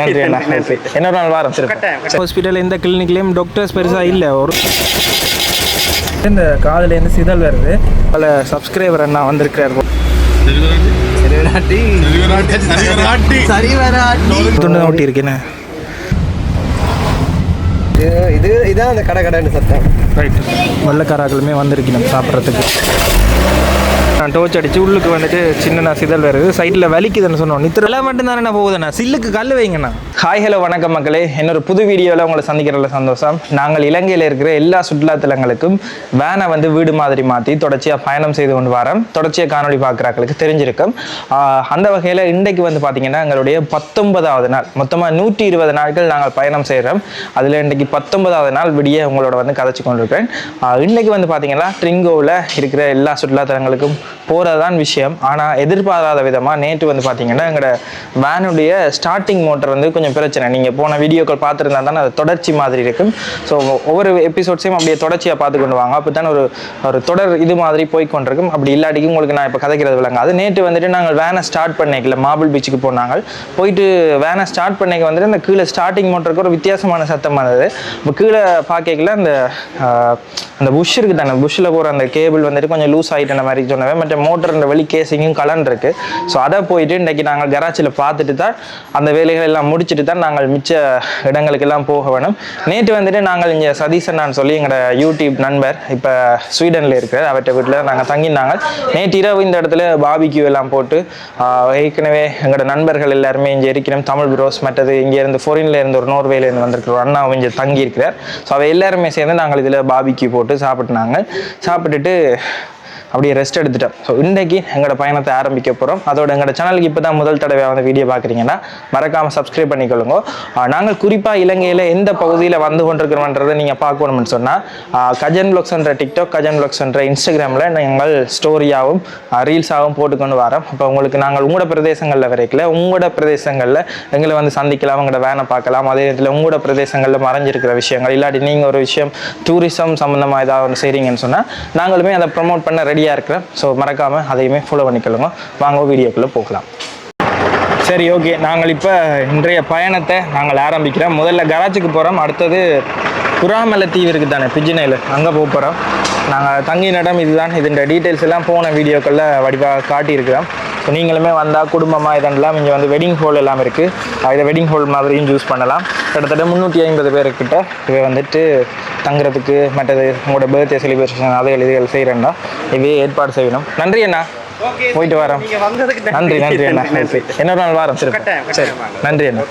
நன்றி அண்ணா. நன்றி இன்னொரு நாள் வாரம் சரி ஹாஸ்பிட்டல் எந்த கிளினிக்லேயும் டாக்டர்ஸ் பெருசாக இல்லை. ஒரு இந்த காதுலேருந்து சிதல் வருது. பல சப்ஸ்கிரைபர் அண்ணா வந்திருக்கிறார் சரி வராட்டி துண்டு இருக்கேன் இது இது இதான் அந்த கடை கடைன்னு சத்தம். ரைட் வெள்ளக்காராக்களுமே வந்திருக்கணும் சாப்பிட்றதுக்கு. நான் டோச் அடிச்சு உள்ளுக்கு வந்துட்டு சின்ன சிதல் வருது. சைடில் வலிக்குதுன்னு சொன்னோம். மட்டும் தானே போகுதுண்ணா? சில்லுக்கு கல் வைங்கண்ணா. ஹாய் ஹலோ வணக்கம் மக்களே. இன்னொரு புது வீடியோவில் உங்களை சந்திக்கிறதுல சந்தோஷம். நாங்கள் இலங்கையில் இருக்கிற எல்லா சுற்றுலாத்தலங்களுக்கும் வேனை வந்து வீடு மாதிரி மாற்றி தொடர்ச்சியாக பயணம் செய்து கொண்டு வரோம். தொடர்ச்சியாக காணொளி பார்க்குறாங்களுக்கு தெரிஞ்சிருக்கும். அந்த வகையில் இன்றைக்கு வந்து பார்த்தீங்கன்னா எங்களுடைய பத்தொன்பதாவது நாள் மொத்தமாக நூற்றி இருபது நாட்கள் நாங்கள் பயணம் செய்கிறோம் அதில் இன்றைக்கு பத்தொன்பதாவது நாள் விடிய உங்களோட வந்து கதைச்சு கொண்டிருக்கேன் ஆஹ் இன்னைக்கு வந்து பார்த்தீங்கன்னா ட்ரிங்கோவில் இருக்கிற எல்லா சுற்றுலாத்தலங்களுக்கும் போகிறது தான் விஷயம். ஆனால் எதிர்பாராத விதமாக நேற்று வந்து பார்த்தீங்கன்னா எங்களோட வேனுடைய ஸ்டார்டிங் மோட்டர் வந்து கொஞ்சம் பிரச்சனை. நீங்கள் போன வீடியோக்கள் பார்த்துருந்தா தானே அது தொடர்ச்சி மாதிரி இருக்கும். ஸோ ஒவ்வொரு எபிசோட்ஸையும் அப்படியே தொடர்ச்சியாக பார்த்து கொண்டு வாங்க. அப்போ தான் ஒரு ஒரு தொடர் இது மாதிரி போய் கொண்டிருக்கும். அப்படி இல்லாட்டிக்கும் உங்களுக்கு நான் இப்போ கதைக்கிறது விளங்காது. நேற்று வந்துட்டு நாங்கள் வேனை ஸ்டார்ட் பண்ணிக்கல மாபிள் பீச்சுக்கு போனாங்க. போயிட்டு வேனை ஸ்டார்ட் பண்ணிக்க வந்துட்டு அந்த கீழே ஸ்டார்டிங் மோட்டருக்கு ஒரு வித்தியாசமான சத்தம் வந்தது. இப்போ கீழே பார்க்கல அந்த அந்த புஷ் இருக்குது தானே புஷ்ஷில் போகிற அந்த கேபிள் வந்துட்டு கொஞ்சம் லூஸ் ஆகிட்டு மாதிரி சொன்னவே மற்ற மோட்டர் வழி கேசிங்கும் கலன் இருக்கு. ஸோ அதை போயிட்டு இன்றைக்கி நாங்கள் கராச்சியில் பார்த்துட்டு தான் அந்த வேலைகள் எல்லாம் முடிச்சுட்டு தான் நாங்கள் மிச்ச இடங்களுக்கு எல்லாம் போக வேணும். நேற்று வந்துட்டு நாங்கள் இங்கே சதீசன்னான்னு சொல்லி எங்களோட யூடியூப் நண்பர் இப்போ ஸ்வீடனில் இருக்கிறார். அவர்கிட்ட வீட்டில் நாங்கள் தங்கினாங்க நேற்று இரவு இந்த இடத்துல பாபிக்யூ எல்லாம் போட்டு ஏற்கனவே எங்களோட நண்பர்கள் எல்லாருமே இங்கே இருக்கிறோம் தமிழ் ப்ரோஸ் மற்றது இங்கே இருந்து இருந்து ஒரு நோர்வேலேருந்து வந்திருக்கிற அண்ணா இங்கே தங்கியிருக்கிறார். ஸோ அவள் எல்லாருமே சேர்ந்து நாங்கள் இதில் பாபிக்யூ போட்டு சாப்பிட்டுனாங்க சாப்பிட்டுட்டு அப்படியே ரெஸ்ட் எடுத்துட்டோம். ஸோ இன்றைக்கி எங்களோட பயணத்தை ஆரம்பிக்க போகிறோம் அதோட எங்களோட சேனலுக்கு இப்போ தான் முதல் தடவை வந்து வீடியோ பார்க்குறீங்கன்னா மறக்காமல் சப்ஸ்கிரைப் பண்ணிக்கொள்ளுங்க. நாங்கள் குறிப்பாக இலங்கையில் எந்த பகுதியில் வந்து கொண்டிருக்கிறோம்ன்றதை நீங்கள் பார்க்கணும்னு சொன்னால் கஜன் ப்ளாக்ஸ்ன்ற டிக்டாக் கஜன் ப்ளாக்ஸ்ன்ற இன்ஸ்டாகிராமில் நாங்கள் ஸ்டோரியாகவும் ரீல்ஸாகவும் போட்டுக்கொண்டு வரோம். அப்போ உங்களுக்கு நாங்கள் உங்களோட பிரதேசங்களில் வரைக்கல உங்களோட பிரதேசங்களில் எங்களை வந்து சந்திக்கலாம் உங்களோட வேனை பார்க்கலாம். அதே நேரத்தில் உங்களோட பிரதேசங்களில் மறைஞ்சிருக்கிற விஷயங்கள் இல்லாட்டி நீங்கள் ஒரு விஷயம் டூரிசம் சம்மந்தமாக ஏதாவது ஒன்று செய்கிறீங்கன்னு சொன்னால் நாங்களுமே அதை ப்ரமோட் பண்ண ரெடி ஃப்ரீயாக இருக்கிறேன். ஸோ மறக்காமல் அதையுமே ஃபாலோ பண்ணிக்கொள்ளுங்க. வாங்க வீடியோக்குள்ளே போகலாம். சரி ஓகே நாங்கள் இப்போ இன்றைய பயணத்தை நாங்கள் ஆரம்பிக்கிறோம். முதல்ல கராச்சுக்கு போகிறோம் அடுத்தது புறாமலை தீவு இருக்குது தானே பிஜினையில் அங்கே போக போகிறோம் நாங்கள் தங்கின இடம் இதுதான். இதோட டீட்டெயில்ஸ் எல்லாம் போன வீடியோக்களில் வடிவாக காட்டியிருக்கிறோம். நீங்களுமே வந்தால் குடும்பமாக இதெல்லாம் இங்கே வந்து வெட்டிங் ஹால் எல்லாம் இருக்குது இதை வெட்டிங் ஹால் மாதிரியும் யூஸ் பண்ணலாம். கிட்டத்தட்ட முந்நூற்றி ஐம்பது பேருக்கிட்ட இவை வந்துட்டு தங்குறதுக்கு மற்றது உங்களோட பர்த்டே செலிப்ரேஷன் அதை இதுகள் செய்கிறேன்னா இவையே ஏற்பாடு செய்யணும். நன்றி அண்ணா. போயிட்டு வரோம். நீங்க வந்ததுக்கு நன்றி. நன்றி அண்ணா நன்றி. இன்னொரு நாள் வாரம் சரி சரி நன்றி அண்ணா.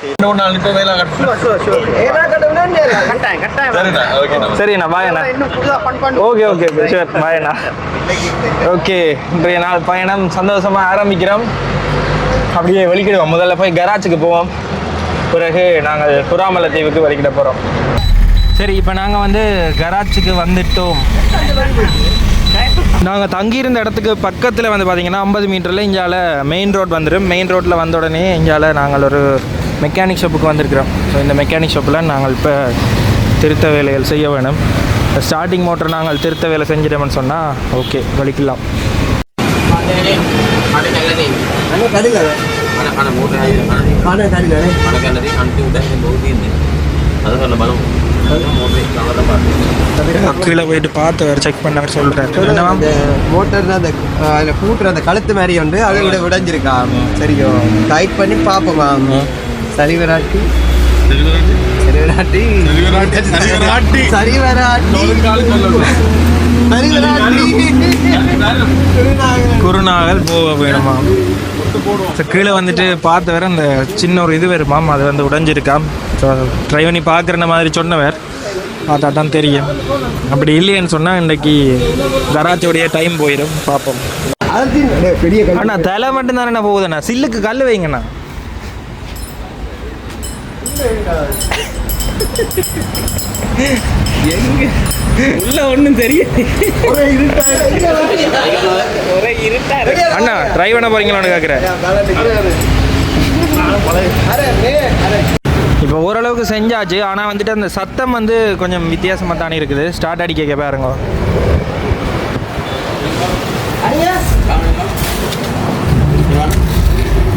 ஏன்னா கடவுளே கட்டாயம். கட்டாயம் சரி அண்ணா பாய் அண்ணா. இன்னும் புதுசா ஃபன் பண்ணி ஓகே ஓகே ஷூர் பாய் அண்ணா. ஓகே இன்றைய நாள் பயணம் சந்தோஷமா ஆரம்பிக்கிறோம். அப்படியே வெளிக்கிடுவோம். முதல்ல போய் கராச்சுக்கு போவோம். பிறகு நாங்கள் புறாமலை தீவுக்கு வெளிக்கிட போகிறோம் சரி இப்போ நாங்கள் வந்து கராச்சுக்கு வந்துட்டோம். நாங்கள் தங்கியிருந்த இடத்துக்கு பக்கத்தில் வந்து பார்த்தீங்கன்னா ஐம்பது மீட்டரில் இங்கால மெயின் ரோட் வந்துடும் மெயின் ரோட்டில் வந்த உடனே இங்கால நாங்கள் ஒரு மெக்கானிக் ஷாப்புக்கு வந்திருக்கிறோம். ஸோ இந்த மெக்கானிக் ஷாப்பில் நாங்கள் இப்போ திருத்த வேலைகள் செய்ய வேணும். ஸ்டார்டிங் மோட்டர் நாங்கள் திருத்த வேலை செஞ்சிட்டோம்னு சொன்னால் ஓகே வலிக்கலாம். අනේ கீழே போயிட்டு பார்த்து வேறு செக் பண்ண அவர் சொல்கிறார் அந்த மோட்டர் அந்த அதில் கூட்டுற அந்த கழுத்து மாதிரி வந்து அதை விட விடைஞ்சிருக்கா சரியோ டைட் பண்ணி பார்ப்போமா? சளி வராட்டி சரிவராட்டி சரிவராட்டி சரிவராட்டி குருநாகல் போக வேணுமா? ஸோ கீழே வந்துட்டு பார்த்த வேற அந்த சின்ன ஒரு இது வருமாம் அது வந்து உடைஞ்சிருக்காம் ஸோ ட்ரை பண்ணி பார்க்குற மாதிரி சொன்னவர் பார்த்தா தான் தெரியும். அப்படி இல்லைன்னு சொன்னால் இன்றைக்கி கராச்சியோடைய டைம் போயிடும் பார்ப்போம். அண்ணா தலை மட்டும் தானே போகுதுண்ணா? சில்லுக்கு கல் வைங்கண்ணா. உள்ள ஒன்றும் தெரியும் அண்ணா ட்ரை பண்ண போறீங்களான்னு கேட்குறேன் இப்போ ஓரளவுக்கு செஞ்சாச்சு. ஆனால் வந்துட்டு அந்த சத்தம் வந்து கொஞ்சம் வித்தியாசமாக தானே இருக்குது. ஸ்டார்ட் அடிக்க பாருங்க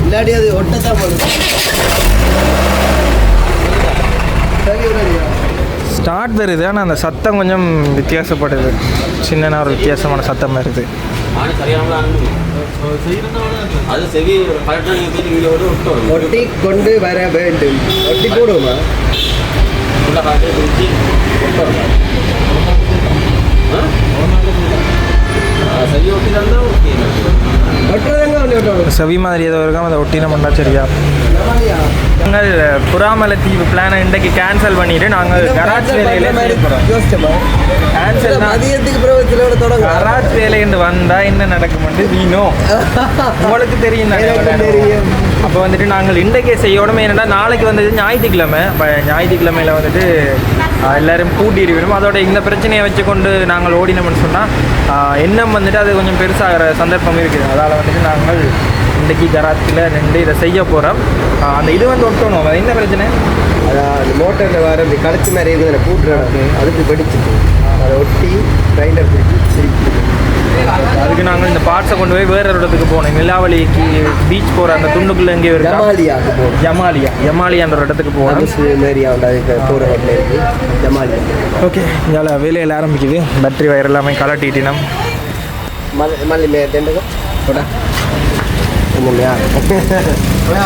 இல்லாடி அது ஒட்டத்தான் போகுது சரி விடாதியா ஸ்டார்ட் வருது ஆனால் அந்த சத்தம் கொஞ்சம் வித்தியாசப்படுது. சின்ன ஒரு வித்தியாசமான சத்தம் வருது. ஒட்டி கொண்டு வர வேண்டும். ஒட்டி போடுவோமா? செவி மாதிரி ஏதோ இருக்கும் அதை ஒட்டின பண்ணா சரியா? நாங்கள் புறாமலை தீவு பிளானை இன்றைக்கு கேன்சல் பண்ணிட்டு நாங்கள் கராச் வேலையில கேன்சல் மதியத்துக்கு பிறகு சிலோட தொடங்க கராச் வேலைன்னு வந்தா என்ன நடக்கும்னு வீணோ உங்களுக்கு தெரியும். அப்போ வந்துட்டு நாங்கள் இன்றைக்கே செய்யணுமே என்னடா நாளைக்கு வந்தது ஞாயிற்றுக்கிழமை. இப்போ ஞாயிற்றுக்கிழமையில வந்துட்டு எல்லாரும் கூட்டிடுவிடும் அதோட இந்த பிரச்சனையை வச்சுக்கொண்டு நாங்கள் ஓடினோம்னு சொன்னால் எண்ணம் வந்துட்டு அது கொஞ்சம் பெருசாகிற சந்தர்ப்பம் இருக்குது. அதால் வந்துட்டு நாங்கள் இன்றைக்கி கராத்தில் நின்று இதை செய்ய போகிறோம் அந்த இது வந்து ஒட்டணும் என்ன பிரச்சனை? அதான் அந்த மோட்டரில் வர இந்த கழுத்து மாதிரி இருக்குது கூட்டுறாங்க. அதுக்கு படிச்சுட்டு அதை ஒட்டி ட்ரைலர் பிடிச்சி திருப்பி அதுக்கு நாங்கள் இந்த பார்ட்ஸை கொண்டு போய் வேற ஒரு இடத்துக்கு போனோம். நிலாவளிக்கு பீச் போகிற அந்த துண்டுக்குள்ளே எங்கேயோ இருக்கா? ஜமாலியாக்கு போகும் ஜமாலியா. ஜமாலியான்ற ஒரு இடத்துக்கு போகணும் அதுக்கு போகிற ரோட்டில் இருக்கு ஜமாலியா. ஓகே. இங்கே வேலையில் ஆரம்பிக்குது. பேட்டரி வயர் எல்லாமே கலட்டிட்டினம் மல்லி மல்லி மே தெண்டகம் போடா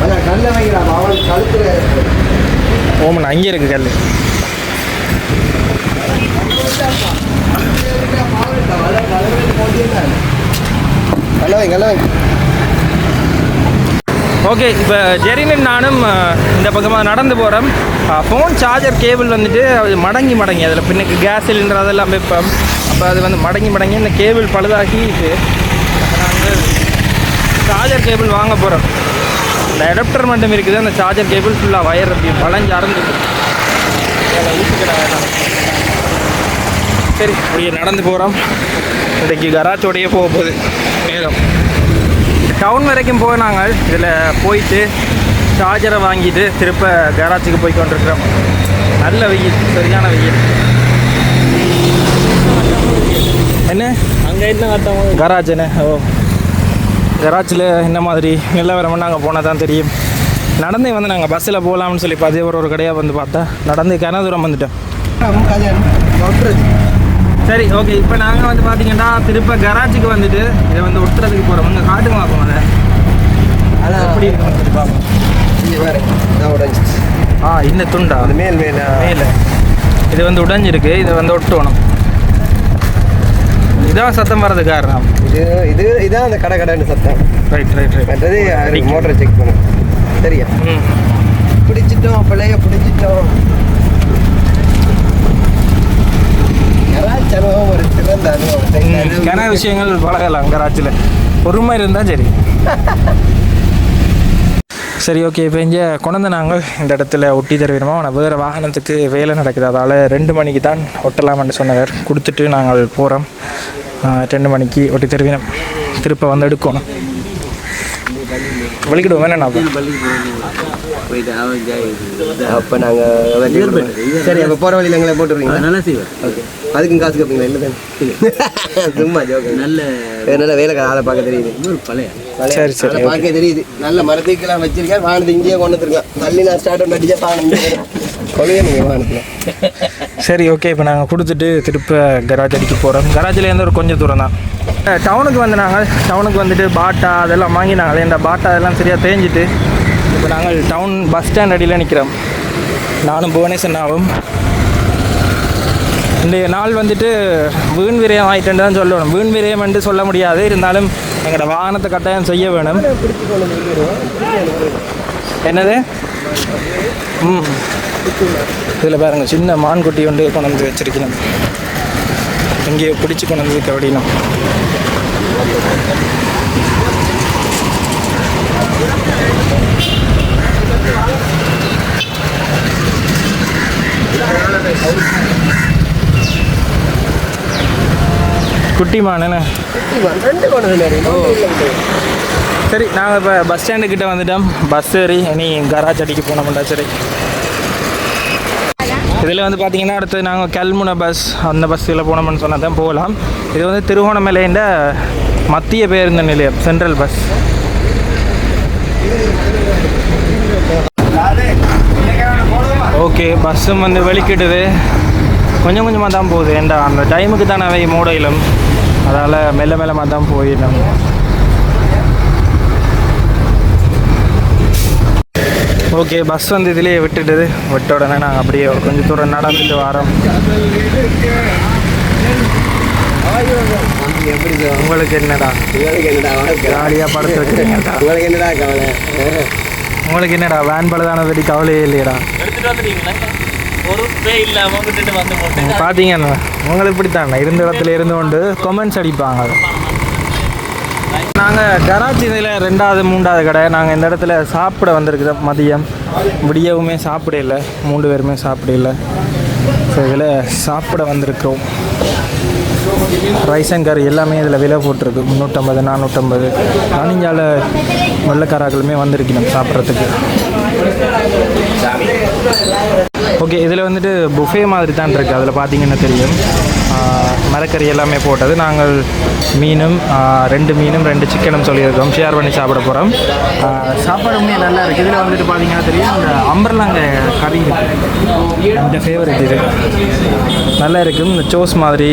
என்னையா கல்ல வைக்கிறான் அவன் கழுத்துல ஓமன் அங்கே இருக்கு கல். கல்ல வை கல்ல வை. ஓகே இப்போ ஜெரினும் நானும் இந்த பக்கமாக நடந்து போகிறோம் ஃபோன் சார்ஜர் கேபிள் வந்துட்டு அது மடங்கி மடங்கி. அதில் பின்னுக்கு கேஸ் சிலிண்டர் அதெல்லாம் வைப்போம். அப்போ அது வந்து மடங்கி மடங்கி இந்த கேபிள் பழுதாகி இது நாங்கள் சார்ஜர் கேபிள் வாங்க போகிறோம் இந்த அடாப்டர் மட்டும் இருக்குது. அந்த சார்ஜர் கேபிள் ஃபுல்லாக வயர் அப்படி வளைஞ்சு அறந்துருக்கு சரி அப்படியே நடந்து போகிறோம் இன்றைக்கு கராச்சோடையே போக போகுது. மேலும் டவுன் வரைக்கும் போக நாங்கள் இதில் போயிட்டு சார்ஜரை வாங்கிட்டு திருப்ப கராஜுக்கு போய் கொண்டிருக்கிறோம். நல்ல வெயில் சரியான வெயில். என்ன? அங்கே என்ன கராஜ் என்ன? ஓ. கராஜில் என்ன மாதிரி நிலவரம்னு நாங்கள் போனால் தான் தெரியும். நடந்தே வந்து நாங்கள் பஸ்ஸில் போகலாம்னு சொல்லி பார்த்தே ஒரு ஒரு கடையாக வந்து பார்த்தா நடந்து கன தூரம் வந்துட்டோம். சரி ஓகே இப்போ நாங்கள் வந்து பார்த்தீங்கன்னா திருப்ப கராஜுக்கு வந்துட்டு இதை வந்து ஒட்டுறதுக்கு போகிறோம் இங்கே காட்டுங்க பார்ப்போம் அதை அதான் எப்படி இருக்குன்னு சொல்லி பார்ப்போம். இங்கே உடஞ்சிச்சு. ஆ இந்த துண்டா? அந்த மேல் மேல மேலே. இது வந்து உடைஞ்சிருக்கு. இதை வந்து ஒட்டணும் இதான் சத்தம் வர்றது காரணம். இது இது இதான் அந்த கடை கடைன்னு சத்தம். ரைட் ரைட் ரைட் மற்றது மோட்டரை செக் பண்ணு. சரியா? பிடிச்சிட்டோம் பிள்ளைய பிடிச்சிட்டோம். அனுபவம் ஒரு சிறந்த அனுபவம். கன விஷயங்கள் பழகலாம் கராச்சியில் பொறுமை இருந்தால் சரி. சரி ஓகே இப்போ இங்கே கொண்டு நாங்கள் இந்த இடத்துல ஒட்டி தருவிடுமா ஆனால் வேறு வாகனத்துக்கு வேலை நடக்குது. அதால் ரெண்டு மணிக்கு தான் ஒட்டலாம்னு சொன்னவர். கொடுத்துட்டு நாங்கள் போகிறோம் ரெண்டு மணிக்கு ஒட்டி தருவினோம் திருப்ப வந்து எடுக்கணும் வலிக்கிடுவோம் வேணா போயிட்டு அவன் ஜாய் அப்போ நாங்கள் சரி அப்போ போகிற வழியில் எங்களை போட்டுருவீங்களா நல்லா செய்வேன் ஓகே அதுக்கும் காசு கேட்பீங்களா இல்லை தானே சும்மா ஜோக்கு நல்ல நல்ல வேலைக்கார ஆளை பார்க்க தெரியுது பழைய சரி, சரி, பார்க்க தெரியுது நல்ல மரத்துக்கெல்லாம் வச்சிருக்கேன் வாகனத்தை இங்கேயே கொண்டு வந்துருக்கேன் தள்ளி நான் ஸ்டார்ட் பண்ணி அடிச்சா வாகனம் கொள்கையை நீங்கள் சரி ஓகே இப்போ நாங்கள் கொடுத்துட்டு திருப்ப கராஜ் அடிக்க போகிறோம் கராஜ்லேருந்து ஒரு கொஞ்சம் தூரம் தான். டவுனுக்கு வந்து நாங்கள் டவுனுக்கு வந்துட்டு பாட்டா அதெல்லாம் வாங்கி நாங்கள் இந்த பாட்டா அதெல்லாம் சரியாக தேஞ்சிட்டு இப்போ நாங்கள் டவுன் பஸ் ஸ்டாண்ட் அடியில் நிற்கிறோம் நானும் புவனேஸ்வரனாவும் இன்றைய நாள் வந்துட்டு வீண் விரயம் ஆகிட்டுன்னு தான் சொல்லணும். வீண் விரயம் என்று சொல்ல முடியாது. இருந்தாலும் எங்களோட வாகனத்தை கட்டாயம் செய்ய வேணும். என்னது? ம். இதில் பாருங்க சின்ன மான்குட்டி ஒன்று கொண்டு வந்து வச்சிருக்கணும். இங்கே பிடிச்சி கொண்டு வந்து வைக்க குட்டி மான் சரி நாங்கள் இப்போ பஸ் ஸ்டாண்டு கிட்ட வந்துட்டோம். பஸ் ஏறி இனி கராஜ் அடிக்க போனோம்டா சரி. இதில் வந்து பார்த்தீங்கன்னா அடுத்து நாங்கள் கல்முனை பஸ் அந்த பஸ்ஸில் போனோம்னு சொன்னால் தான் போகலாம். இது வந்து திருகோணமலைன்ற மத்திய பேருந்து நிலையம் சென்ட்ரல் பஸ் ஓகே பஸ்ஸும் வந்து வெளிக்கிடுது கொஞ்சம் கொஞ்சமாக தான் போகுது. ஏண்டா அந்த டைமுக்கு தான் அவை மூடையிலும். அதால் மெல்ல மெல்லமாக தான் போயிடும் ஓகே பஸ் வந்து இதுலேயே விட்டுட்டுது. விட்ட உடனே நாங்கள் அப்படியே ஒரு கொஞ்சம் தூரம் நடந்துட்டு வரோம். உங்களுக்கு என்னடா? ஜாலியாக படுத்து வச்சுருங்கடா உங்களுக்கு என்னடா கவலை உங்களுக்கு என்னடா வேன் பழுதான பற்றி கவலையே இல்லையடா? பார்த்தீங்கன்னா உங்களுக்கு இப்படித்தான் இருந்த இடத்துல இருந்து கொண்டு கொமெண்ட்ஸ் அடிப்பாங்க. நாங்கள் கராச்சி இதில் ரெண்டாவது மூன்றாவது கடை. நாங்கள் இந்த இடத்துல சாப்பிட வந்திருக்குது. மதியம். விடியவுமே சாப்பிடல மூன்று பேருமே சாப்பிடல ஸோ இதில் சாப்பிட வந்திருக்கிறோம். ரைஸ் அண்ட் கறி எல்லாமே இதில் விலை போட்டிருக்கு. முந்நூற்றம்பது நானூற்றம்பது. நானிஞ்சால வெள்ளக்காராக்களுமே வந்திருக்கணும் சாப்பிட்றதுக்கு. ஓகே இதில் வந்துட்டு புஃபே மாதிரி தான் இருக்குது அதில் பார்த்தீங்கன்னா தெரியும். மரக்கறி எல்லாமே போட்டது. நாங்கள் மீனும் ரெண்டு மீனும் ரெண்டு சிக்கனும் சொல்லியிருக்கோம். ஷேர் பண்ணி சாப்பிட போகிறோம் சாப்பாடுமே நல்லா இருக்குது இதில் வந்துட்டு பார்த்தீங்கன்னா தெரியும் இந்த அம்பர்லாங்க கறி. இருக்கு இந்த ஃபேவரட் இது. நல்லா இருக்கும். இந்த சோஸ் மாதிரி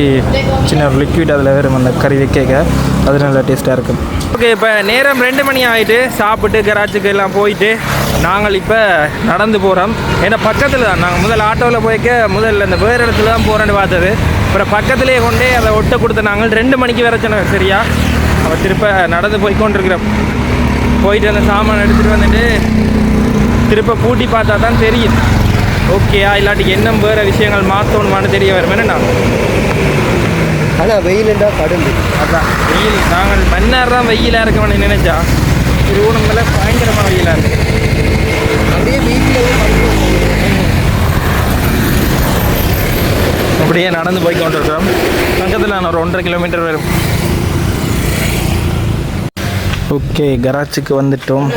சின்ன ஒரு லிக்விட் அதில் வரும் அந்த கறி வைக்க அது நல்லா டேஸ்ட்டாக இருக்கும். ஓகே இப்போ நேரம் ரெண்டு மணி ஆகிட்டு சாப்பிட்டு கராச்சுக்கு எல்லாம் போயிட்டு நாங்கள் இப்போ நடந்து போகிறோம் ஏன்னா பக்கத்தில் தான். நாங்கள் முதல் ஆட்டோவில் போய்க்க முதல்ல இந்த வேறு இடத்துல தான் போகிறேன்னு பார்த்தது. அப்புறம் பக்கத்துலேயே கொண்டே அதை ஒட்ட கொடுத்த நாங்கள் ரெண்டு மணிக்கு வர சொன்னோம் சரியா? அப்போ திருப்ப நடந்து போய் கொண்டிருக்கிறோம். போயிட்டு அந்த சாமான் எடுத்துகிட்டு வந்துட்டு திருப்ப பூட்டி பார்த்தா தான் தெரியும். ஓகேயா இல்லாட்டி என்ன வேறு விஷயங்கள் மாற்றணுமான்னு தெரிய வரும். என்னண்ணா ஆனால் வெயிலுண்டா கடுந்து அதான் வெயில் நாங்கள் மன்னார் தான் வெயிலாக இருக்கணும்னு நினைச்சா. திருவண்ணாமலை பயங்கரமாக வெயிலாக இருக்கு. அப்படியே வீட்டில் அப்படியே நடந்து போய் கொண்டிருக்கிறோம். பக்கத்தில் நான் ஒரு ஒன்றரை கிலோமீட்டர் வரும். ஓகே கராச்சுக்கு வந்துட்டோம்.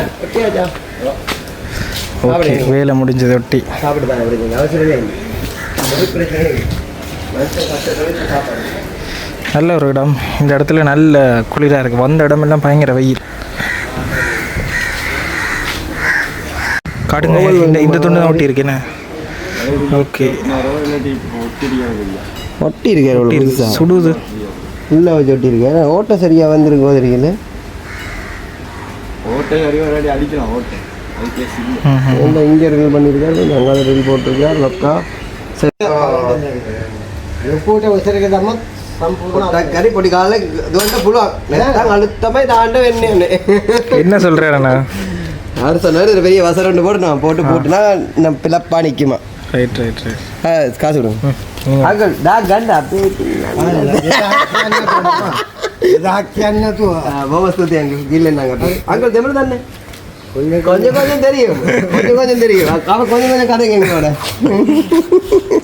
ஓகே வேலை முடிஞ்சது ஒட்டி நல்ல ஒரு இடம். இந்த இடத்துல நல்ல குளிராக இருக்குது வந்த இடமெல்லாம் பயங்கர வெயில். காட்டுங்க இந்த இந்த துண்டு தான் ஒட்டி இருக்கேன்னு ஓகே. ஒட்டி இருக்கேன் ஒட்டி இருக்கு சுடுது. உள்ளே வச்சு ஒட்டி இருக்கேன் ஆனா ஓட்டை சரியாக வந்திருக்கு போதிருக்கீங்க ம் ம். இந்த இங்கே ரெடி பண்ணியிருக்காரு? அங்கே ரெடி போட்டிருக்கார் லொக்கா சரி. போட்ட சரிக்கதம்மா கறி பொடி காலைல இதுவந்த புழுவா மெத்தான் அழுத்தமாக இதாண்ட வெண்ணே என்ன இது பெரிய வசரம் ஒன்று போட்டு நான் போட்டு போட்டுனா நான் பிளப்பா நிற்குமா ரைட் ரைட் ரைட் ஆ காசு விடுங்க ம் அங்கல் டா கண்டா போமஸ்துதி அங்கிள். இல்லை நாங்கள் அங்கிள். தமிழ் தானே? கொஞ்சம் கொஞ்சம். கொஞ்சம் தெரியும். கொஞ்சம் கொஞ்சம் தெரியும். கொஞ்சம் கொஞ்சம் கதைங்க எங்களோட.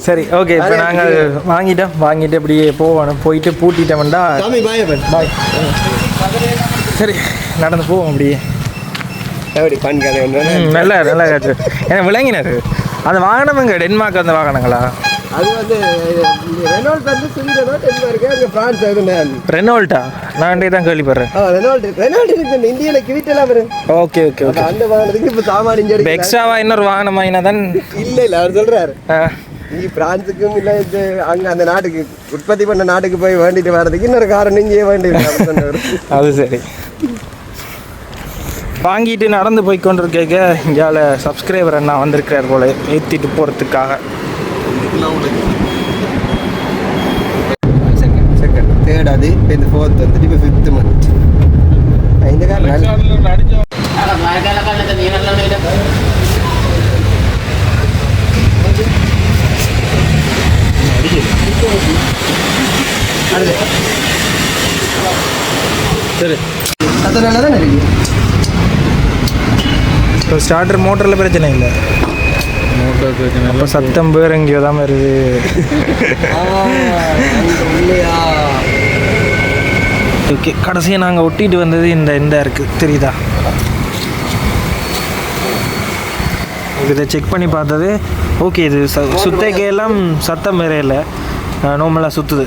சரி ஓகே இப்போ நாங்கள் வாங்கிட்டோம். வாங்கிட்டு அப்படியே போவோம் போயிட்டு பூட்டிட்டோம்டா. சாமி பாயப்பன் பாய் சரி நடந்து போவோம் அப்படியே. எப்படி பண் கதை நல்லா நல்லா எனக்கு விளங்கினது அந்த வாகனம் எங்க? டென்மார்க் அந்த வாகனங்களா? அது வந்து ரெனால்ட் வந்து சுவிடனோ டென்மார்க்கு அங்கே ஃப்ரான்ஸ் இருந்தான் ரெனோல்ட்டா நான் தான் கேள்விப்படுறேன். ஆ ரெனால்ட் ரெனால்ட் இருக்கு. இந்தியாவில் கிவிட்டெல்லாம் வரும். Okay okay okay. அந்த வாகனத்துக்கு இப்போ சாமான் இங்கே இப்போ எக்ஸ்ட்ராவா இன்னொரு வாகனம் வாங்கினா தான் இல்லை இல்லை அவர் சொல்கிறாரு இங்கே பிரான்ஸுக்கும் இல்லை இது அங்கே அந்த நாட்டுக்கு உற்பத்தி பண்ண நாட்டுக்கு போய் வேண்டிட்டு வர்றதுக்கு இன்னொரு காரணம் இங்கேயே வேண்டிட்டு அது சரி. வாங்கிட்டு நடந்து போய் கொண்டிருக்க இங்கால சப்ஸ்கிரைபர் அண்ணா வந்திருக்கிறார் போல. ஏற்றிட்டு போகிறதுக்காக செகண்ட் தேர்ட் அது இப்போ இந்த ஃபோர்த் வந்துட்டு இப்போ ஃபிஃப்த் மந்த் இந்த சரி அது நல்லா தானே இப்போ ஸ்டார்டர் மோட்டரில் பிரச்சனை இல்லை. மோட்டர் பிரச்சனை அப்போ சத்தம் பேர் எங்கேயோ தான் வருது. ஓகே கடைசியாக நாங்கள் ஒட்டிட்டு வந்தது இந்த இந்த இருக்குது தெரியுதா? இதை செக் பண்ணி பார்த்தது ஓகே இது ச சுத்தைக்கு எல்லாம் சத்தம் வேற இல்லை. நார்மலாக சுற்றுது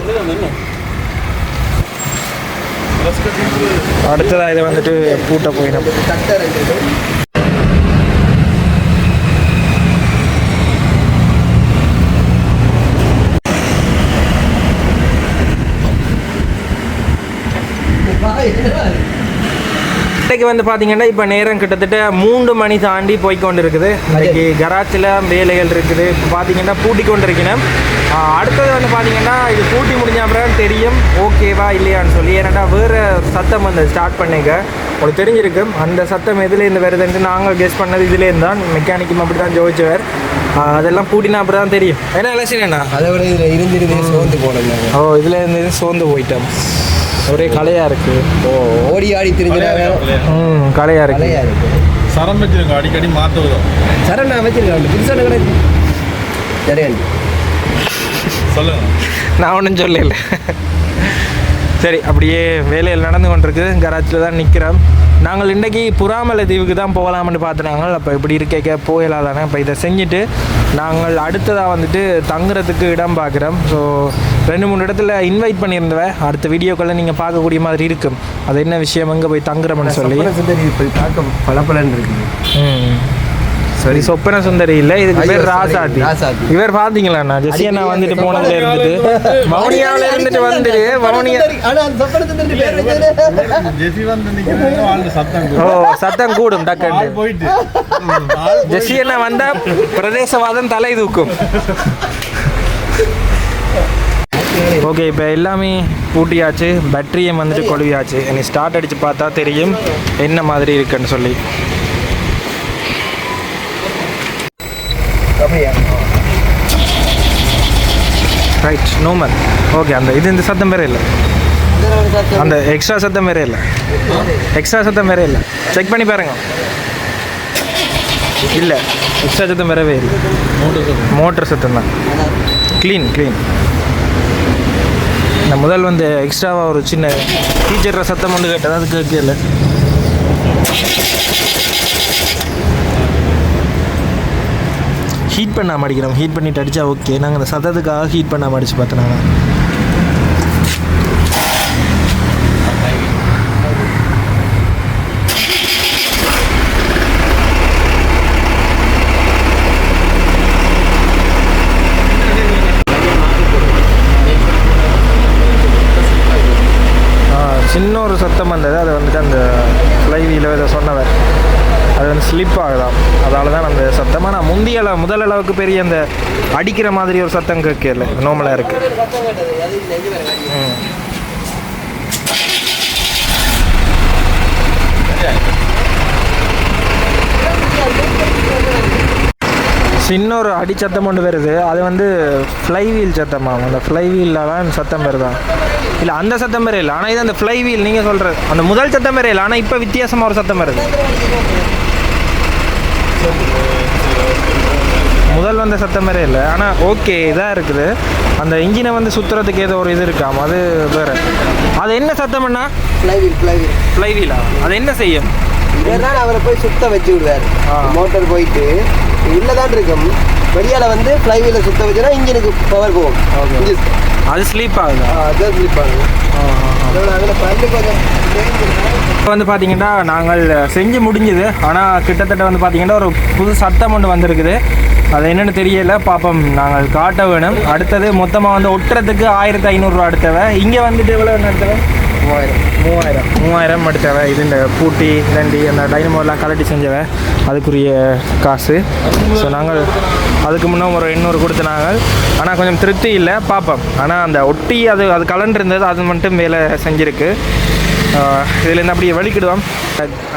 அடுத்ததாக இதை வந்துட்டு பூட்ட போயிடும். இன்றைக்கு வந்து பார்த்தீங்கன்னா இப்போ நேரம் கிட்டத்தட்ட மூன்று மணி தாண்டி போய் கொண்டு இருக்குது இன்னைக்கு கராச்சில் வேலைகள் இருக்குது. இப்போ பார்த்தீங்கன்னா பூட்டி கொண்டு இருக்கிறேன் ஆஹ் அடுத்தது வந்து பார்த்தீங்கன்னா இது பூட்டி முடிஞ்ச அப்புறம் தெரியும் ஓகேவா இல்லையான்னு சொல்லி. ஏன்னா வேறு சத்தம் வந்து ஸ்டார்ட் பண்ணிக்க உங்களுக்கு தெரிஞ்சிருக்கும் அந்த சத்தம் எதுலேருந்து வருதுன்ட்டு நாங்கள் கெஸ் பண்ணது இதுலேருந்து தான். மெக்கானிக்கும் அப்படி தான் ஜோதிச்சவர் அதெல்லாம் பூட்டினா அப்படி தான் தெரியும். என்ன லட்சணா அதை விட இதில் இருந்திருந்தே சோர்ந்து போனோம் ஓ இதில் இருந்து சோர்ந்து போயிட்டோம். ஒரே கலையாக இருக்குது ஓ ஓடி ஆடி திரிஞ்சிடாங்க ம் கலையாக இருக்குது கலையா இருக்கு. சரம் வச்சிருங்க அடிக்கடி மாற்றுவதும் சரண் நான் வச்சிருக்கேன் புதுசாக கிடையாது சரியாண்டி சொல்லுங்க. நான் ஒன்றும் சொல்லல. சரி அப்படியே வேலையில் நடந்து கொண்டிருக்கு. கராச்சியில் தான் நிற்கிறோம் நாங்கள் இன்றைக்கி புறாமலை தீவுக்கு தான் போகலாம்னு பார்த்துனாங்க. அப்போ இப்படி இருக்க போகலாம் தானே இப்போ இதை செஞ்சுட்டு நாங்கள் அடுத்ததாக வந்துட்டு தங்குறதுக்கு இடம் பார்க்குறோம். ஸோ ரெண்டு மூணு இடத்துல இன்வைட் பண்ணியிருந்தவ அடுத்த வீடியோக்களில் நீங்கள் பார்க்கக்கூடிய மாதிரி இருக்கும். அது என்ன விஷயம்? எங்கே போய் தங்குறோம்னு சொல்லி. இப்படி பார்க்க பளபளன்னு இருக்குது. சரி சொப்பன சுந்தரி இல்லை இதுக்கு பேர் ராசாத்தி. இவர் பார்த்தீங்களா ஜெசி அண்ணா வந்துட்டு போனதுல இருந்துட்டு வவுனியாவில் இருந்துட்டு வந்துட்டு வவுனியா ஓ சத்தம் கூடும் டக்குன்னு. போயிட்டு. ஜெசி அண்ணா வந்தா பிரதேசவாதம் தலை தூக்கும். ஓகே இப்போ எல்லாமே பூட்டியாச்சு. பேட்டரியும் வந்துட்டு கொழுவியாச்சு. இனி ஸ்டார்ட் அடித்து பார்த்தா தெரியும் என்ன மாதிரி இருக்குன்னு சொல்லி அப்படியா ரைட் நோமல் ஓகே அந்த இது இந்த சத்தம் வேற இல்லை. அந்த எக்ஸ்ட்ரா சத்தம் வேற இல்லை. எக்ஸ்ட்ரா சத்தம் வேற இல்லை. செக் பண்ணி பாருங்க. இல்லை எக்ஸ்ட்ரா சத்தம் வரவே இல்லை. மோட்டர் சத்தம் தான். க்ளீன் க்ளீன் இந்த முதல் வந்து எக்ஸ்ட்ராவாக ஒரு சின்ன டீச்சர் சத்தம் ஒன்று கேட்டது அது கேட்கல. ஹீட் பண்ணாம அடிக்கிறோம். ஹீட் பண்ணிட்டு அடித்தா ஓகே நாங்கள் அந்த சத்தத்துக்காக ஹீட் பண்ணாம அடித்து பார்த்தோம் நாங்கள் ஆ, சின்ன ஒரு சத்தம் வந்தது அது வந்துட்டு அந்த ஃப்ளைவீல இதை சொன்னவர் அது வந்து ஸ்லிப் ஆகுதாம் அதால தான் அந்த சத்தம் ஆனால் முந்திய அளவு முதல் அளவுக்கு பெரிய அந்த அடிக்கிற மாதிரி ஒரு சத்தம் கேட்கல. நோமலாக இருக்கு. சின்ன ஒரு அடி சத்தம் ஒன்று வருது. அது வந்து ஃப்ளைவீல் சத்தமாகும் அந்த ஃப்ளைவீலில் தான் சத்தம் வருதான் இல்லை அந்த சத்தம் வரையில். ஆனால் இது அந்த ஃப்ளைவீல் நீங்கள் சொல்கிற அந்த முதல் சத்தம் வரையில். ஆனால் இப்போ வித்தியாசமாக ஒரு சத்தம் வருது. வந்த சத்தம் வேற இல்லை. ஆனால் ஓகே இதாக இருக்குது. அந்த இன்ஜினை வந்து சுற்றுறதுக்கு ஏதோ ஒரு இது இருக்காம் அது வேறு. அது என்ன சத்தம்னா ஃப்ளைவீல் ஃப்ளைவீல் ஃப்ளைவீலா அது என்ன செய்யும்? இவர் தான் அவரை போய் சுத்த வச்சு விடுவார். மோட்டார் போயிட்டு தான் இருக்கும். வெளியால வந்து ஃப்ளைவீல சுத்த வச்சுனா இன்ஜினுக்கு பவர் போகும். அது ஸ்லீப் ஆகுதா? ஆ, அதான் ஸ்லிப்பாங்க அதோட இப்போ வந்து பார்த்தீங்கன்னா நாங்கள் செஞ்சு முடிஞ்சுது. ஆனால் கிட்டத்தட்ட வந்து பார்த்தீங்கன்னா ஒரு புது சத்தம் ஒன்று வந்திருக்குது. அது என்னென்னு தெரியல. பாப்போம். நாங்கள் காட்ட வேணும். அடுத்தது மொத்தமாக வந்து ஒட்டுறதுக்கு ஆயிரத்தி ஐநூறுரூவா அடுத்தவன் இங்கே வந்துட்டு எவ்வளோ அடுத்தவ மூவாயிரம். மூவாயிரம். மூவாயிரம் அடுத்தவ இது இந்த பூட்டி தண்டி அந்த டைனமோலாம் கலட்டி செஞ்சவ அதுக்குரிய காசு. ஸோ நாங்கள் அதுக்கு முன்னே ஒரு எண்ணூறு கொடுத்தனாங்க ஆனால் கொஞ்சம் திருப்தி இல்லை பார்ப்போம் ஆனால் அந்த ஒட்டி அது அது கலண்டு இருந்தது அது மட்டும் வேலை செஞ்சுருக்கு. இதுலேருந்து அப்படியே வலிக்கிடுவோம்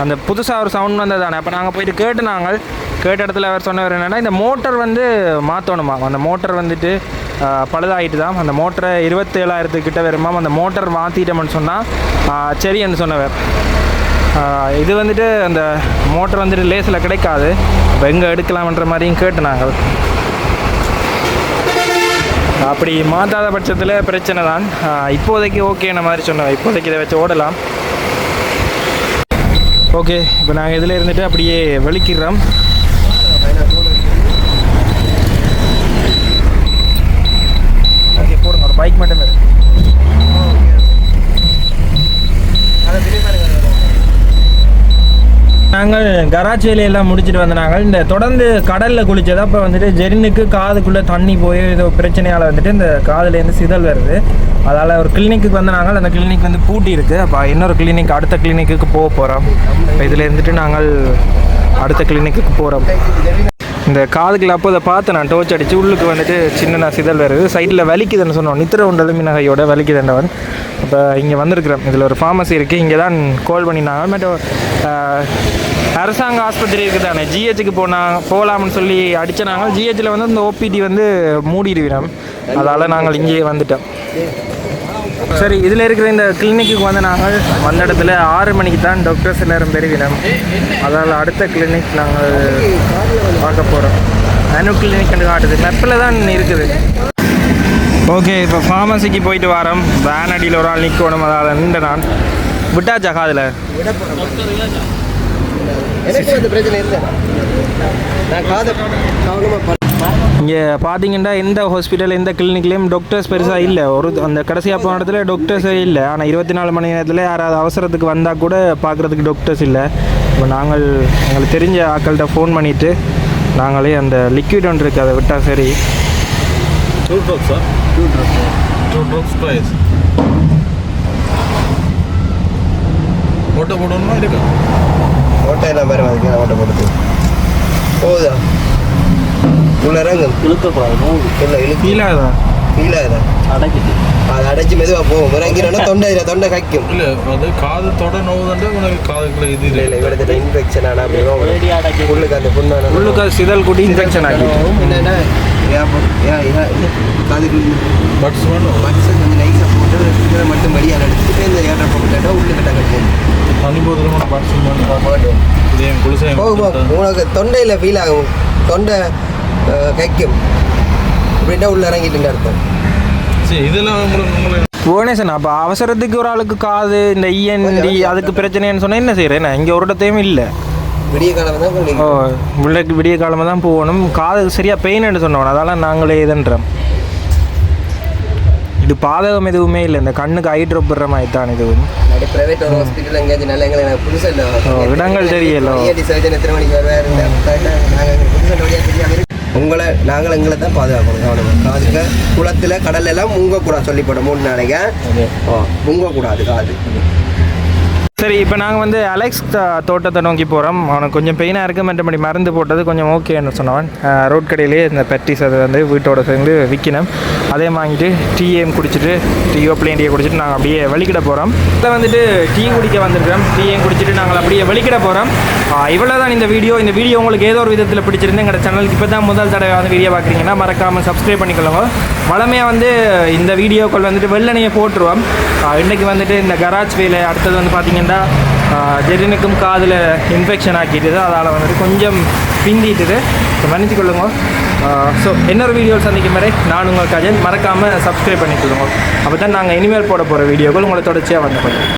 அந்த புதுசாக ஒரு சவுண்ட் வந்தது தானே அப்போ நாங்கள் போயிட்டு கேட்டு நாங்கள் கேட்ட இடத்துல அவர் சொன்னவர் என்னென்னா இந்த மோட்டர் வந்து மாற்றணுமா அந்த மோட்டர் வந்துட்டு பழுதாகிட்டு பழுதாயிட்டு தான் அந்த மோட்டரை இருபத்தேழாயிரத்துக்கிட்ட கிட்ட அந்த மோட்டர் மாற்றிட்டோம்னு சொன்னால் சரின்னு சொன்னவர். இது வந்துட்டு அந்த மோட்டர் வந்துட்டு லேஸில் கிடைக்காது. இப்போ எங்கே எடுக்கலாம்ன்ற மாதிரியும் கேட்டு நாங்கள். அப்படி மாற்றாத பட்சத்தில் பிரச்சனை தான் இப்போதைக்கு ஓகேன மாதிரி சொன்னோம் இப்போதைக்கு இதை வச்சு ஓடலாம். ஓகே இப்போ நாங்கள் இதில் இருந்துட்டு அப்படியே வலிக்கிறோம். ஓகே போடுங்க. ஒரு பைக் மட்டும் மட்டுமே இருக்கு நாங்கள் கராச் வேலையெல்லாம் முடிச்சுட்டு வந்த நாங்கள் இந்த தொடர்ந்து கடலில் குளிச்சது அப்போ வந்துட்டு ஜெரினுக்கு காதுக்குள்ளே தண்ணி போய் ஏதோ பிரச்சனையால் வந்துட்டு இந்த காதுலேருந்து சிதல் வருது. அதால் ஒரு கிளினிக்கு வந்து நாங்கள் அந்த கிளினிக் வந்து பூட்டி இருக்குது அப்போ இன்னொரு கிளினிக் அடுத்த கிளினிக்கு போக போகிறோம் இதில் இருந்துட்டு நாங்கள் அடுத்த கிளினிக்கு போகிறோம் இந்த காதுக்குள்ள அப்போ அதை பார்த்து நான் டோச் அடித்து உள்ளுக்கு வந்துட்டு சின்ன சிதல் வருது. சைடில் வலிக்குதுன்னு சொன்னோம். நித்திர உண்டலும் நகையோட வலிக்குதுன்றவன். இப்போ இங்கே வந்திருக்கிறோம். இதில் ஒரு ஃபார்மசி இருக்குது இங்கே தான் கால் பண்ணினாங்க மட்டும் அரசாங்க ஆஸ்பத்திரி இருக்குது தானே ஜிஹெச்சுக்கு போனால் போகலாம்னு சொல்லி அடித்தனாங்க ஜிஹெச்சில் வந்து இந்த ஓபிடி வந்து மூடிடுவிடும். அதால் நாங்கள் இங்கேயே வந்துட்டோம். சரி இதில் இருக்கிற இந்த கிளினிக்கு வந்து நாங்கள் வந்த இடத்துல ஆறு மணிக்கு தான் டாக்டர்ஸ் எல்லாரும் பெறுவினோம் அதால் அடுத்த கிளினிக் நாங்கள் பார்க்க போகிறோம் அனு கிளினிக் காட்டுது. மெப்பில் தான் இருக்குது. ஓகே இப்போ ஃபார்மசிக்கு போயிட்டு வரோம். வேன் அடியில் ஒரு ஆள் நிற்கணும் அதால்? நின்று நான் விட்டாச்சா காதில் இங்கே பார்த்தீங்கன்னா எந்த ஹாஸ்பிட்டல் எந்த கிளினிக்லேயும் டாக்டர்ஸ் பெருசாக இல்லை. ஒரு அந்த கடைசியாக போன இடத்துல டாக்டர்ஸே இல்லை. ஆனால் இருபத்தி நாலு மணி நேரத்தில் யாராவது அவசரத்துக்கு வந்தால் கூட பார்க்குறதுக்கு டாக்டர்ஸ் இல்லை. இப்போ நாங்கள் எங்களுக்கு தெரிஞ்ச ஆக்கள்கிட்ட ஃபோன் பண்ணிவிட்டு நாங்களே அந்த லிக்விட் ஒன்று இருக்குது அதை விட்டால் சரி. Two drop sir two drops price ஓட்ட போடணுமா இருக்கா ஓட்டை என்ன மாதிரி அதுக்கு ஓட்டை போடுது போகுதா? உள்ள இறங்கும் இழுக்கக்கூடாது இல்லை இழுக்கு. ஃபீலாகுதா ஃபீலாகுதா அடைக்கிட்டு. அது அடைச்சி மெதுவாக போகும். இறங்கினோன்னா தொண்டை இதில் தொண்டை கைக்கும். இல்லை அது காது தொட நோவுதுண்டு உனக்கு காதுக்குள்ள இது இல்லை. இல்லை இவரது இன்ஃபெக்ஷன் ஆனால் அப்படி உள்ளுக்கு அந்த புண்ணான உள்ளுக்கு அது சிதல் கூட்டி இன்ஃபெக்ஷன் ஆகிட்டு என்னன்னா காதுக்கு பட்ஸ் பட்ஸை கொஞ்சம் நைஸாக போட்டு மட்டும் வெளியால் எடுத்துட்டு இந்த ஏற்ற போட்டுட்டா உள்ளுக்கு டக்கு போகும் தனி போதில் பட்ஸ் வேணும் இது குளிசை உனக்கு தொண்டையில் ஃபீல் ஆகும். தொண்டை கைக்கும். இப்படின்னா உள்ள இறங்கிட்டு அர்த்தம் சரி இதெல்லாம் உங்களுக்கு உங்களுக்கு புவனேசன் அப்போ அவசரத்துக்கு ஒரு ஆளுக்கு காது இந்த இஎன்டி அதுக்கு பிரச்சனைன்னு சொன்னால் என்ன செய்கிறேன் இங்கே ஒரு இடத்தையும் இல்லை. விடிய காலம் தான் ஓ உள்ளக்கு விடிய காலமாக தான் போகணும். காது சரியாக பெயின்னு சொன்னோம் அதெல்லாம் நாங்களே இதுன்றோம். இது பாதகம் எதுவுமே இல்லை இந்த கண்ணுக்கு ஐ ட்ராப் விடுற மாதிரி தான் இதுவும் அப்படி ப்ரைவேட் ஒரு ஹாஸ்பிட்டல் எங்கேயாச்சும் நல்ல எங்களை எனக்கு புதுசாக இல்லை. ஓ, இடங்கள் தெரியல. இஎன்டி சர்ஜன் எத்தனை மணிக்கு வருவார்? நாங்கள் புதுசாக வழியாக தெரியாமல் இருக்கு. உங்களை நாங்கள் எங்களை தான் பாதுகாக்கணும். கவனமாக காதுக்கு குளத்தில் கடல்ல எல்லாம் முங்கக்கூடாது சொல்லி போட மூணு நாளைக்கு. முங்கக்கூடாது காது. சரி இப்போ நாங்கள் வந்து அலெக்ஸ் தோட்டத்தை நோக்கி போகிறோம் அவனுக்கு கொஞ்சம் பெயினாக இருக்குது மற்றபடி மருந்து போட்டது கொஞ்சம் ஓகேன்னு சொன்னவன். ரோட் கடையிலேயே இந்த பெட்டிஸ் அதை வந்து வீட்டோட சேர்ந்து விற்கணும் அதே வாங்கிட்டு டீயும் குடிச்சிட்டு டீயோ பிளேன் டீயை குடிச்சிட்டு நாங்கள் அப்படியே வலிக்கிட போகிறோம் இதில் வந்துட்டு டீ குடிக்க வந்திருக்கிறோம். டீயும் குடிச்சிட்டு நாங்கள் அப்படியே வலிக்கிட போகிறோம் இவ்வளோ தான் இந்த வீடியோ இந்த வீடியோ உங்களுக்கு ஏதோ ஒரு விதத்தில் பிடிச்சிருந்து எங்களோட சேனலுக்கு இப்போ தான் முதல் தடவை வந்து வீடியோ பார்க்குறீங்கன்னா மறக்காமல் சப்ஸ்கிரைப் பண்ணிக்கொள்ளுங்க வளமையாக வந்து இந்த வீடியோக்கள் வந்துட்டு வெள்ளனையை போட்டுருவோம் இன்றைக்கி வந்துட்டு இந்த கராஜ் வேலை அடுத்தது வந்து பார்த்தீங்கன்னா ஜெரினுக்கும் காதில் இன்ஃபெக்ஷன் ஆக்கிட்டுது. அதால் வந்துட்டு கொஞ்சம் பிந்திட்டுது. மன்னிச்சு கொள்ளுங்க. ஸோ இன்னொரு வீடியோ சந்திக்கும் வரை நான் உங்கள் கஜன். மறக்காமல் சப்ஸ்கிரைப் பண்ணிக்கொள்ளுங்க. அப்போ தான் நாங்கள் இனிமேல் போட போகிற வீடியோக்கள் உங்களை தொடர்ச்சியாக வந்து